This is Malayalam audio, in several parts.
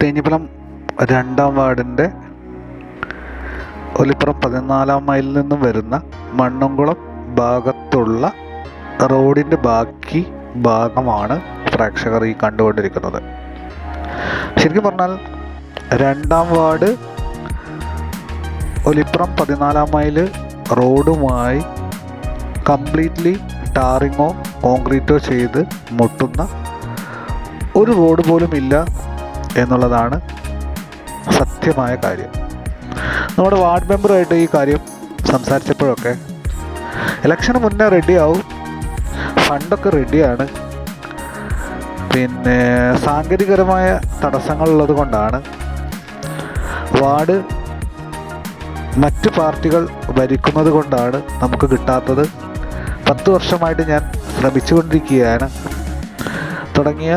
തേഞ്ഞിപ്പലം രണ്ടാം വാർഡിന്റെ ഒലിപ്പുറം പതിനാലാം മൈലിൽ നിന്നും വരുന്ന മണ്ണുംകുളം ഭാഗത്തുള്ള റോഡിന്റെ ബാക്കി ഭാഗമാണ് പ്രേക്ഷകർ ഈ കണ്ടുകൊണ്ടിരിക്കുന്നത്. ശരിക്കും പറഞ്ഞാൽ രണ്ടാം വാർഡ് ഒലിപ്പുറം പതിനാലാം മൈൽ റോഡുമായി കംപ്ലീറ്റ്ലി ടാറിങ്ങോ കോൺക്രീറ്റോ ചെയ്ത് മുട്ടുന്ന ഒരു റോഡ് പോലും ഇല്ല എന്നുള്ളതാണ് സത്യമായ കാര്യം. നമ്മുടെ വാർഡ് മെമ്പറുമായിട്ട് ഈ കാര്യം സംസാരിച്ചപ്പോഴൊക്കെ ഇലക്ഷന് മുന്നേ റെഡിയാവും ഫണ്ടൊക്കെ റെഡിയാണ് പിന്നെ സാങ്കേതികപരമായ തടസ്സങ്ങളുള്ളത് കൊണ്ടാണ് വാർഡ് മറ്റ് പാർട്ടികൾ ഭരിക്കുന്നത് കൊണ്ടാണ് നമുക്ക് കിട്ടാത്തത്. പത്ത് വർഷമായിട്ട് ഞാൻ ശ്രമിച്ചുകൊണ്ടിരിക്കുകയാണ്. തുടങ്ങിയ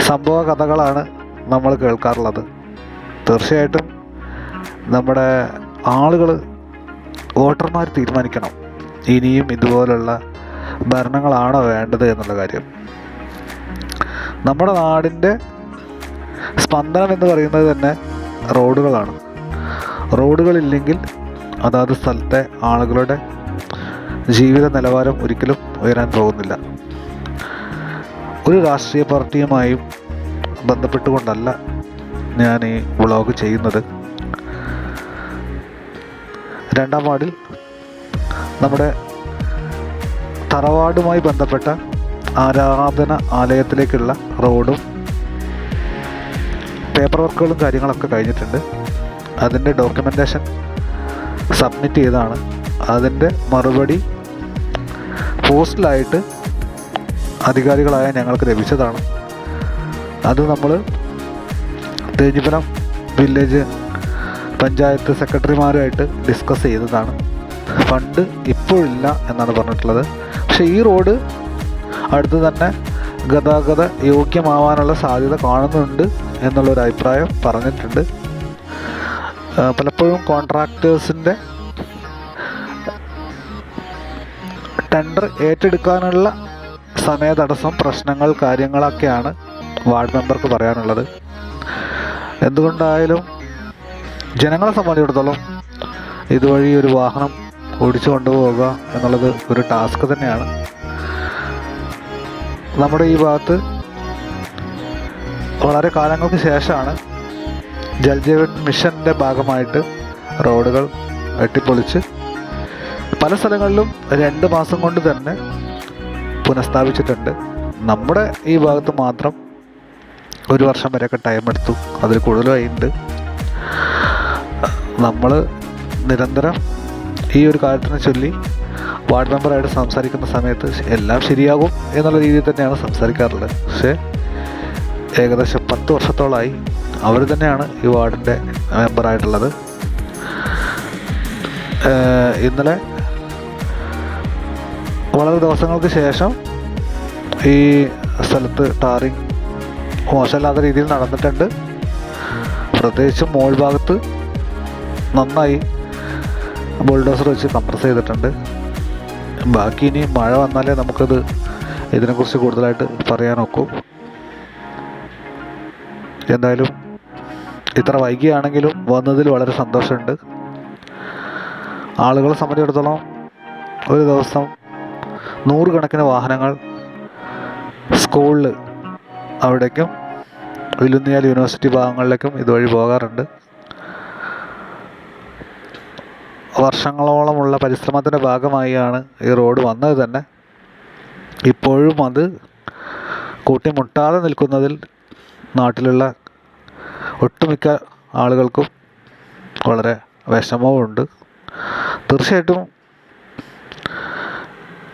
സംഭവ കഥകളാണ് നമ്മൾ കേൾക്കാറുള്ളത്. തീർച്ചയായിട്ടും നമ്മുടെ ആളുകൾ വോട്ടർമാർ തീരുമാനിക്കണം. ഇനിയും ഇതുപോലുള്ള ഭരണങ്ങളാണോ വേണ്ടത് എന്നുള്ള കാര്യം. നമ്മുടെ നാടിന്റെ സ്പന്ദനം എന്ന് പറയുന്നത് തന്നെ റോഡുകളാണ്. റോഡുകളില്ലെങ്കിൽ അതാത് സ്ഥലത്തെ ആളുകളുടെ ജീവിത നിലവാരം ഒരിക്കലും ഉയരാൻ പോകുന്നില്ല. ഒരു രാഷ്ട്രീയ പാർട്ടിയുമായും ബന്ധപ്പെട്ടുകൊണ്ടല്ല ഞാൻ ഈ വ്ളോഗ് ചെയ്യുന്നത്. രണ്ടാം വാർഡിൽ നമ്മുടെ തറവാടുമായി ബന്ധപ്പെട്ട ആരാധന ആലയത്തിലേക്കുള്ള റോഡും പേപ്പർ വർക്കുകളും കാര്യങ്ങളൊക്കെ കഴിഞ്ഞിട്ടുണ്ട്. അതിന്റെ ഡോക്യുമെന്റേഷൻ സബ്മിറ്റ് ചെയ്താണ്. അതിന്റെ മറുപടി പോസ്റ്റിലായിട്ട് അധികാരികളായ ഞങ്ങൾക്ക് ലഭിച്ചതാണ്. അത് നമ്മൾ തേഞ്ഞിപ്പലം വില്ലേജ് പഞ്ചായത്ത് സെക്രട്ടറിമാരുമായിട്ട് ഡിസ്കസ് ചെയ്തതാണ്. ഫണ്ട് ഇപ്പോഴില്ല എന്നാണ് പറഞ്ഞിട്ടുള്ളത്. പക്ഷേ ഈ റോഡ് അടുത്ത് തന്നെ ഗതാഗത യോഗ്യമാവാനുള്ള സാധ്യത കാണുന്നുണ്ട് എന്നുള്ളൊരു അഭിപ്രായം പറഞ്ഞിട്ടുണ്ട്. പലപ്പോഴും കോൺട്രാക്ടേഴ്സിന്റെ ടെൻഡർ ഏറ്റെടുക്കാനുള്ള സമയ തടസ്സം പ്രശ്നങ്ങൾ കാര്യങ്ങളൊക്കെയാണ് വാർഡ് മെമ്പർക്ക് പറയാനുള്ളത്. എന്തുകൊണ്ടായാലും ജനങ്ങളെ സംബന്ധിച്ചിടത്തോളം ഇതുവഴി ഒരു വാഹനം ഓടിച്ചു കൊണ്ടുപോവുക എന്നുള്ളത് ഒരു ടാസ്ക് തന്നെയാണ്. നമ്മുടെ ഈ ഭാഗത്ത് വളരെ കാലങ്ങൾക്ക് ശേഷമാണ് ജൽജീവൻ മിഷന്റെ ഭാഗമായിട്ട് റോഡുകൾ വെട്ടിപ്പൊളിച്ച് പല സ്ഥലങ്ങളിലും രണ്ട് മാസം കൊണ്ട് തന്നെ പുനഃസ്ഥാപിച്ചിട്ടുണ്ട്. നമ്മുടെ ഈ ഭാഗത്ത് മാത്രം ഒരു വർഷം വരെയൊക്കെ ടൈം എടുത്തു. അതിൽ കൂടുതലായിട്ടുണ്ട് നമ്മൾ നിരന്തരം ഈ ഒരു കാര്യത്തിനെ ചൊല്ലി വാർഡ് മെമ്പറായിട്ട് സംസാരിക്കുന്ന സമയത്ത് എല്ലാം ശരിയാകും എന്നുള്ള രീതിയിൽ തന്നെയാണ് സംസാരിക്കാറുള്ളത്. പക്ഷേ ഏകദേശം പത്ത് വർഷത്തോളമായി അവർ തന്നെയാണ് ഈ വാർഡിന്റെ മെമ്പറായിട്ടുള്ളത് ഇന്നലെ വളരെ ദിവസങ്ങൾക്ക് ശേഷം ഈ സ്ഥലത്ത് ടാറിങ് മോശമല്ലാത്ത രീതിയിൽ നടന്നിട്ടുണ്ട്. പ്രത്യേകിച്ച് മോൾ ഭാഗത്ത് നന്നായി ബുൾഡോസർ വെച്ച് കംപ്രസ് ചെയ്തിട്ടുണ്ട്. ബാക്കി ഇനി മഴ വന്നാലേ നമുക്കത് ഇതിനെക്കുറിച്ച് കൂടുതലായിട്ട് പറയാനൊക്കൂ. എന്തായാലും ഇത്ര വൈകിയാണെങ്കിലും വന്നതിൽ വളരെ സന്തോഷമുണ്ട്. ആളുകളെ സംബന്ധിച്ചിടത്തോളം ഒരു ദിവസം നൂറുകണക്കിന് വാഹനങ്ങൾ സ്കൂളിൽ അവിടേക്കും വിലുന്നിയാൽ യൂണിവേഴ്സിറ്റി ഭാഗങ്ങളിലേക്കും ഇതുവഴി പോകാറുണ്ട്. വർഷങ്ങളോളമുള്ള പരിശ്രമത്തിന്റെ ഭാഗമായാണ് ഈ റോഡ് വന്നത് തന്നെ. ഇപ്പോഴും അത് കൂട്ടിമുട്ടാതെ നിൽക്കുന്നതിൽ നാട്ടിലുള്ള ഒട്ടുമിക്ക ആളുകൾക്കും വളരെ വിഷമവുമുണ്ട്. തീർച്ചയായിട്ടും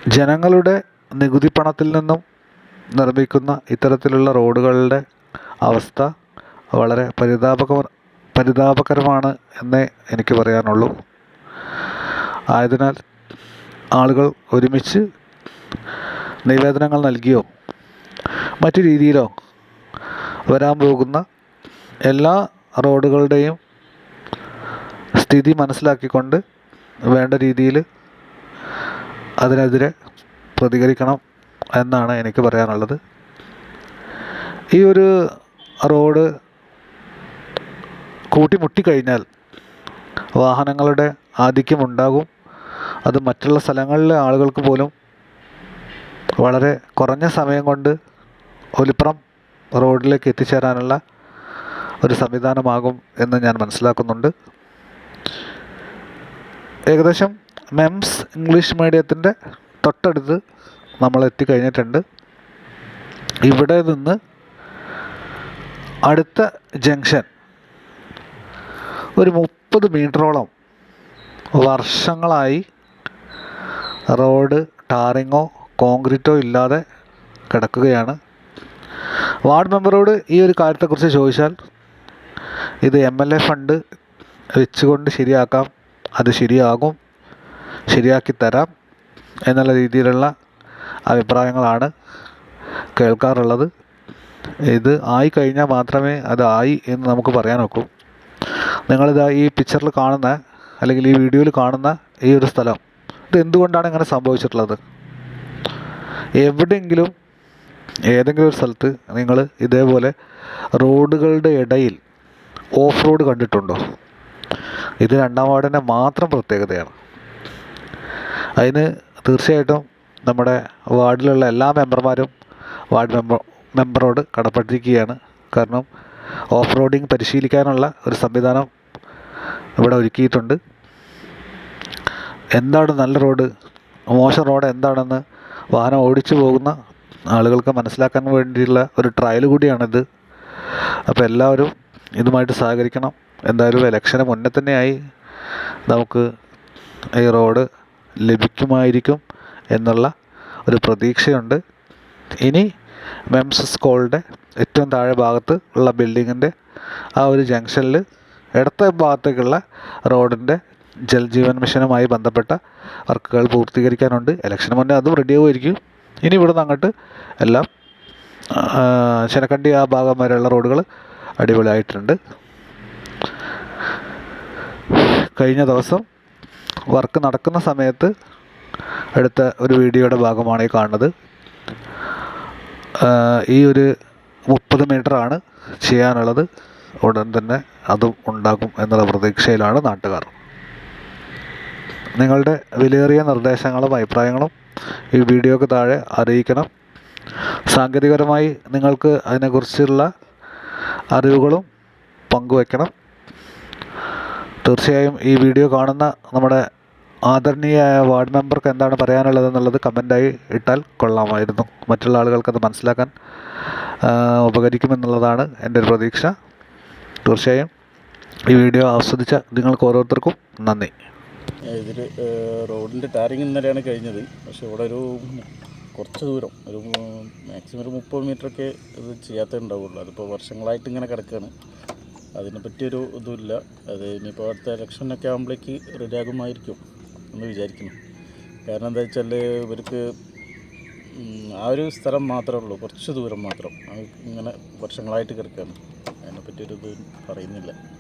ജനങ്ങളുടെ നികുതി പണത്തിൽ നിന്നും നിർമ്മിക്കുന്ന ഇത്തരത്തിലുള്ള റോഡുകളുടെ അവസ്ഥ വളരെ പരിതാപക പരിതാപകരമാണ് എന്നേ എനിക്ക് പറയാനുള്ളൂ. ആയതിനാൽ ആളുകൾ ഒരുമിച്ച് നിവേദനങ്ങൾ നൽകിയോ മറ്റു രീതിയിലോ വരാൻ പോകുന്ന എല്ലാ റോഡുകളുടെയും സ്ഥിതി മനസ്സിലാക്കിക്കൊണ്ട് വേണ്ട രീതിയിൽ അതിനെതിരെ പ്രതികരിക്കണം എന്നാണ് എനിക്ക് പറയാനുള്ളത്. ഈ ഒരു റോഡ് കൂട്ടിമുട്ടിക്കഴിഞ്ഞാൽ വാഹനങ്ങളുടെ ആധിക്യമുണ്ടാകും. അത് മറ്റുള്ള സ്ഥലങ്ങളിലെ ആളുകൾക്ക് പോലും വളരെ കുറഞ്ഞ സമയം കൊണ്ട് ഒലിപ്പുറം റോഡിലേക്ക് എത്തിച്ചേരാനുള്ള ഒരു സംവിധാനമാകും എന്ന് ഞാൻ മനസ്സിലാക്കുന്നുണ്ട്. ഏകദേശം മെംസ് ഇംഗ്ലീഷ് മീഡിയത്തിന്റെ തൊട്ടടുത്ത് നമ്മൾ എത്തിക്കഴിഞ്ഞിട്ടുണ്ട്. ഇവിടെ നിന്ന് അടുത്ത ജംഗ്ഷൻ ഒരു മുപ്പത് മീറ്ററോളം വർഷങ്ങളായി റോഡ് ടാറിങ്ങോ കോൺക്രീറ്റോ ഇല്ലാതെ കിടക്കുകയാണ്. വാർഡ് മെമ്പറോട് ഈ ഒരു കാര്യത്തെക്കുറിച്ച് ചോദിച്ചാൽ ഇത് എം എൽ എ ഫണ്ട് വെച്ചുകൊണ്ട് ശരിയാക്കാം അത് ശരിയാകും. ശരിയാക്കി തരാം എന്നുള്ള രീതിയിലുള്ള അഭിപ്രായങ്ങളാണ് കേൾക്കാറുള്ളത്. ഇത് ആയി കഴിഞ്ഞാൽ മാത്രമേ അത് ആയി എന്ന് നമുക്ക് പറയാൻ ഒക്കൂ. നിങ്ങളിതാ ഈ പിക്ചറിൽ കാണുന്ന അല്ലെങ്കിൽ ഈ വീഡിയോയിൽ കാണുന്ന ഈ ഒരു സ്ഥലം ഇത് എന്തുകൊണ്ടാണ് ഇങ്ങനെ സംഭവിച്ചിട്ടുള്ളത്? എവിടെയെങ്കിലും ഏതെങ്കിലും ഒരു സ്ഥലത്ത് നിങ്ങൾ ഇതേപോലെ റോഡുകളുടെ ഇടയിൽ ഓഫ് റോഡ് കണ്ടിട്ടുണ്ടോ? ഇത് രണ്ടാം വാർഡിന്റെ മാത്രം പ്രത്യേകതയാണ്. അതിന് തീർച്ചയായിട്ടും നമ്മുടെ വാർഡിലുള്ള എല്ലാ മെമ്പർമാരും വാർഡ് മെമ്പർ മെമ്പറോട് കടപ്പെട്ടിരിക്കുകയാണ്. കാരണം ഓഫ് റോഡിങ് പരിശീലിക്കാനുള്ള ഒരു സംവിധാനം ഇവിടെ ഒരുക്കിയിട്ടുണ്ട്. എന്താണ് നല്ല റോഡ്? മോശം റോഡ് എന്താണെന്ന് വാഹനം ഓടിച്ചു പോകുന്ന ആളുകൾക്ക് മനസ്സിലാക്കാൻ വേണ്ടിയുള്ള ഒരു ട്രയൽ കൂടിയാണിത്. അപ്പോൾ എല്ലാവരും ഇതുമായിട്ട് സഹകരിക്കണം. എന്തായാലും ഇലക്ഷന് മുന്നേ തന്നെയായി നമുക്ക് ഈ റോഡ് ലഭിക്കുമായിരിക്കും എന്നുള്ള ഒരു പ്രതീക്ഷയുണ്ട്. ഇനി മെംസ് സ്കൂളിന്റെ ഏറ്റവും താഴെ ഭാഗത്ത് ഉള്ള ബിൽഡിങ്ങിന്റെ ആ ഒരു ജംഗ്ഷനിൽ ഇടത്തെ ഭാഗത്തേക്കുള്ള റോഡിന്റെ ജൽജീവൻ മിഷനുമായി ബന്ധപ്പെട്ട വർക്കുകൾ പൂർത്തീകരിക്കാനുണ്ട്. ഇലക്ഷന് മുന്നേ അതും റെഡി ആവുമായിരിക്കും. ഇനി ഇവിടുന്ന് അങ്ങോട്ട് എല്ലാം ശനക്കണ്ടി ആ ഭാഗം വരെയുള്ള റോഡുകൾ അടിപൊളിയായിട്ടുണ്ട്. കഴിഞ്ഞ ദിവസം വർക്ക് നടക്കുന്ന സമയത്ത് എടുത്ത ഒരു വീഡിയോയുടെ ഭാഗമാണ് ഈ കാണുന്നത്. ഈ ഒരു മുപ്പത് മീറ്ററാണ് ചെയ്യാനുള്ളത്. ഉടൻ തന്നെ അതും ഉണ്ടാകും എന്നുള്ള പ്രതീക്ഷയിലാണ് നാട്ടുകാർ. നിങ്ങളുടെ വിലയേറിയ നിർദ്ദേശങ്ങളും അഭിപ്രായങ്ങളും ഈ വീഡിയോക്ക് താഴെ അറിയിക്കണം. സാങ്കേതികപരമായി നിങ്ങൾക്ക് അതിനെക്കുറിച്ചുള്ള അറിവുകളും പങ്കുവയ്ക്കണം തീർച്ചയായും ഈ വീഡിയോ കാണുന്ന നമ്മുടെ ആദരണീയായ വാർഡ് മെമ്പർക്ക് എന്താണ് പറയാനുള്ളത് എന്നുള്ളത് കമന്റായി ഇട്ടാൽ കൊള്ളാമായിരുന്നു. മറ്റുള്ള ആളുകൾക്കത് മനസ്സിലാക്കാൻ ഉപകരിക്കുമെന്നുള്ളതാണ് എന്റെ ഒരു പ്രതീക്ഷ. തീർച്ചയായും ഈ വീഡിയോ ആസ്വദിച്ച നിങ്ങൾക്ക് ഓരോരുത്തർക്കും നന്ദി. ഇതിൽ റോഡിന്റെ ടാറിങ് ഇന്നലെയാണ് കഴിഞ്ഞത്. പക്ഷേ ഇവിടെ ഒരു കുറച്ച് ദൂരം ഒരു മാക്സിമം ഒരു മുപ്പത് മീറ്ററൊക്കെ ഇത് ചെയ്യാത്തേ ഉണ്ടാവുള്ളൂ. അതിപ്പോൾ വർഷങ്ങളായിട്ട് ഇങ്ങനെ കിടക്കുകയാണ് അതിനെ പറ്റിയൊരു ഇതുമില്ല. അത് ഇനിയിപ്പോൾ അടുത്ത ഇലക്ഷനൊക്കെ ആകുമ്പോഴേക്ക് റെഡിയാകുമായിരിക്കും എന്ന് വിചാരിക്കുന്നു. കാരണം എന്താ വെച്ചാൽ ഇവർക്ക് ആ ഒരു സ്ഥലം മാത്രമേ ഉള്ളൂ. കുറച്ച് ദൂരം മാത്രം. ഇങ്ങനെ വർഷങ്ങളായിട്ട് കിടക്കുകയാണ് അതിനെ പറ്റിയൊരു ഇത് പറയുന്നില്ല.